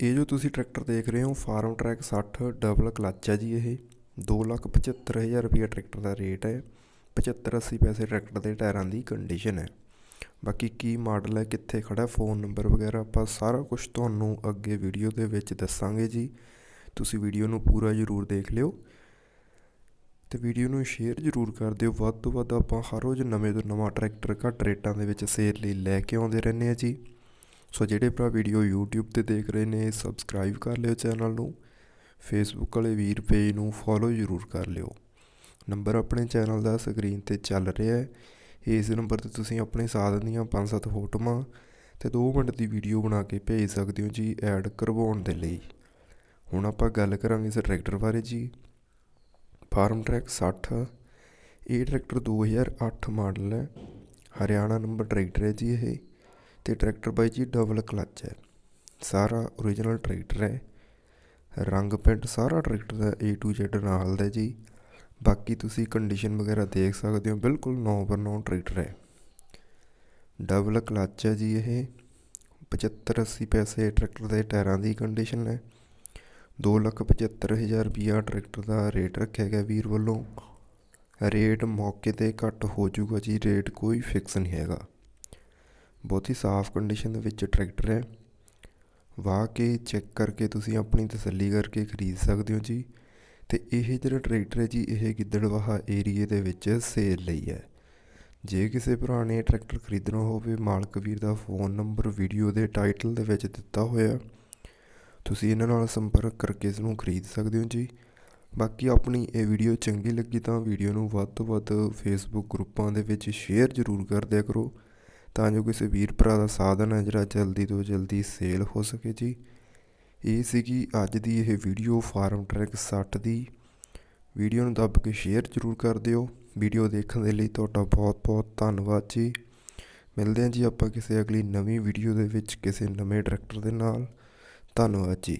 ਇਹ ਜੋ ਤੁਸੀਂ ਟਰੈਕਟਰ ਦੇਖ ਰਹੇ ਹੋ, ਫਾਰਮ ਟਰੈਕ 60 ਡਬਲ ਕਲੱਚ ਹੈ ਜੀ ਇਹ। 275000 ਰੁਪਏ ਟਰੈਕਟਰ ਦਾ ਰੇਟ ਹੈ। 75 80 ਪੈਸੇ ਟਰੈਕਟਰ ਦੇ ਟਾਇਰਾਂ ਦੀ ਕੰਡੀਸ਼ਨ ਹੈ। ਬਾਕੀ ਕੀ ਮਾਡਲ ਹੈ, ਕਿੱਥੇ ਖੜਾ ਫੋਨ ਨੰਬਰ ਵਗੈਰਾ ਆਪਾਂ ਸਾਰਾ ਕੁਝ ਤੁਹਾਨੂੰ ਅੱਗੇ ਵੀਡੀਓ ਦੇ ਵਿੱਚ ਦੱਸਾਂਗੇ ਜੀ। ਤੁਸੀਂ ਵੀਡੀਓ ਨੂੰ ਪੂਰਾ ਜ਼ਰੂਰ ਦੇਖ ਲਿਓ। ਤੇ ਵੀਡੀਓ ਨੂੰ ਸ਼ੇਅਰ ਜ਼ਰੂਰ ਕਰ ਦਿਓ। ਵੱਧ ਤੋਂ ਵੱਧ ਆਪਾਂ ਹਰ ਰੋਜ਼ ਨਵੇਂ ਤੋਂ ਨਵਾਂ ਟਰੈਕਟਰ ਘੱਟ ਰੇਟਾਂ ਦੇ ਵਿੱਚ ਸੇਲ ਲਈ ਲੈ ਕੇ ਆਉਂਦੇ ਰਹਿੰਦੇ ਆ ਜੀ। ਸੋ ਜਿਹੜੇ ਭਰਾ ਵੀਡੀਓ YouTube ਤੇ ਦੇਖ ਰਹੇ ਨੇ ਸਬਸਕ੍ਰਾਈਬ ਕਰ ਲਿਓ ਚੈਨਲ ਨੂੰ। ਫੇਸਬੁੱਕ ਵਾਲੇ ਵੀਰ ਪੇਜ ਨੂੰ ਫੋਲੋ ਜ਼ਰੂਰ ਕਰ ਲਿਓ। ਨੰਬਰ ਆਪਣੇ ਚੈਨਲ ਦਾ ਸਕਰੀਨ ਤੇ ਚੱਲ ਰਿਹਾ ਹੈ। ਇਸ ਨੰਬਰ ਤੇ ਤੁਸੀਂ ਆਪਣੇ ਸਾਧਨ ਦੀਆਂ 5-7 ਫੋਟੋਆਂ ਤੇ 2 ਮਿੰਟ ਦੀ ਵੀਡੀਓ ਬਣਾ ਕੇ ਭੇਜ ਸਕਦੇ ਹੋ ਜੀ ਐਡ ਕਰਵਾਉਣ ਦੇ ਲਈ। ਹੁਣ ਆਪਾਂ ਗੱਲ ਕਰਾਂਗੇ ਇਸ ਟਰੈਕਟਰ ਬਾਰੇ ਜੀ। ਫਾਰਮ ਟਰੈਕ 60 ਇਹ ਟਰੈਕਟਰ 2008 ਮਾਡਲ ਹੈ। ਹਰਿਆਣਾ ਨੰਬਰ ਟਰੈਕਟਰ ਹੈ ਜੀ ਇਹ। ਤੇ ਟਰੈਕਟਰ ਬਾਈ ਜੀ ਡਬਲ ਕਲੱਚ ਹੈ। ਸਾਰਾ origignal ਟਰੈਕਟਰ ਹੈ। ਰੰਗ ਪੈਂਟ ਸਾਰਾ ਟਰੈਕਟਰ ਦਾ A to Z ਨਾਲ ਦਾ ਜੀ। ਬਾਕੀ ਤੁਸੀਂ ਕੰਡੀਸ਼ਨ ਵਗੈਰਾ ਦੇਖ ਸਕਦੇ ਹੋ, ਬਿਲਕੁਲ 9 ਪਰ 9 ਟਰੈਕਟਰ ਹੈ। ਡਬਲ ਕਲੱਚ ਹੈ ਜੀ ਇਹ। 75 80 ਪੈਸੇ ਟਰੈਕਟਰ ਦੇ ਟਾਇਰਾਂ ਦੀ ਕੰਡੀਸ਼ਨ ਹੈ। 275000 ਰੁਪਿਆ ਟਰੈਕਟਰ ਦਾ ਰੇਟ ਰੱਖਿਆ ਗਿਆ ਵੀਰ ਵੱਲੋਂ। ਰੇਟ ਮੌਕੇ ਤੇ ਘੱਟ ਹੋ ਜਾਊਗਾ ਜੀ ਰੇਟ ਕੋਈ ਫਿਕਸ ਨਹੀਂ ਹੈਗਾ। ਬਹੁਤ ਹੀ ਸਾਫ਼ ਕੰਡੀਸ਼ਨ ਦੇ ਵਿੱਚ ਟਰੈਕਟਰ ਹੈ। ਵਾਹ ਕੇ ਚੈੱਕ ਕਰਕੇ ਤੁਸੀਂ ਆਪਣੀ ਤਸੱਲੀ ਕਰਕੇ ਖਰੀਦ ਸਕਦੇ ਹੋ ਜੀ। ਤੇ ਇਹ ਜਿਹੜਾ ਟਰੈਕਟਰ ਹੈ ਜੀ, ਇਹ ਗਿੱਦੜਵਾਹਾ ਏਰੀਏ ਦੇ ਵਿੱਚ ਸੇਲ ਲਈ ਹੈ। ਜੇ ਕਿਸੇ ਭਰਾ ਨੇ ਟਰੈਕਟਰ ਖਰੀਦਣਾ ਹੋਵੇ, ਮਾਲਕ ਵੀਰ ਦਾ ਫੋਨ ਨੰਬਰ ਵੀਡੀਓ ਦੇ ਟਾਈਟਲ ਦੇ ਵਿੱਚ ਦਿੱਤਾ ਹੋਇਆ। ਤੁਸੀਂ ਇਹਨਾਂ ਨਾਲ ਸੰਪਰਕ ਕਰਕੇ ਇਸ ਨੂੰ ਖਰੀਦ ਸਕਦੇ ਹੋ ਜੀ। ਬਾਕੀ ਆਪਣੀ ਇਹ ਵੀਡੀਓ ਚੰਗੀ ਲੱਗੀ ਤਾਂ ਵੀਡੀਓ ਨੂੰ ਵੱਧ ਤੋਂ ਵੱਧ ਫੇਸਬੁੱਕ ਗਰੁੱਪਾਂ ਦੇ ਵਿੱਚ ਸ਼ੇਅਰ ਜ਼ਰੂਰ ਕਰ ਦਿਆ ਕਰੋ। ਤਾਂ ਜੋ ਕਿਸੇ ਵੀਰ ਭਰਾ ਦਾ ਸਾਧਨ ਹੈ ਜਿਹੜਾ ਜਲਦੀ ਤੋਂ ਜਲਦੀ ਸੇਲ ਹੋ ਸਕੇ ਜੀ। ਇਹ ਸੀਗੀ ਅੱਜ ਦੀ ਇਹ ਵੀਡੀਓ ਫਾਰਮ ਟਰੈਕ 60 ਦੀ। ਵੀਡੀਓ ਨੂੰ ਦੱਬ ਕੇ ਸ਼ੇਅਰ ਜ਼ਰੂਰ ਕਰ ਦਿਓ। ਵੀਡੀਓ ਦੇਖਣ ਦੇ ਲਈ ਤੁਹਾਡਾ ਬਹੁਤ ਬਹੁਤ ਧੰਨਵਾਦ ਜੀ। ਮਿਲਦੇ ਹਾਂ ਜੀ ਆਪਾਂ ਕਿਸੇ ਅਗਲੀ ਨਵੀਂ ਵੀਡੀਓ ਦੇ ਵਿੱਚ ਕਿਸੇ ਨਵੇਂ ਟਰੈਕਟਰ ਦੇ ਨਾਲ। ਧੰਨਵਾਦ ਜੀ।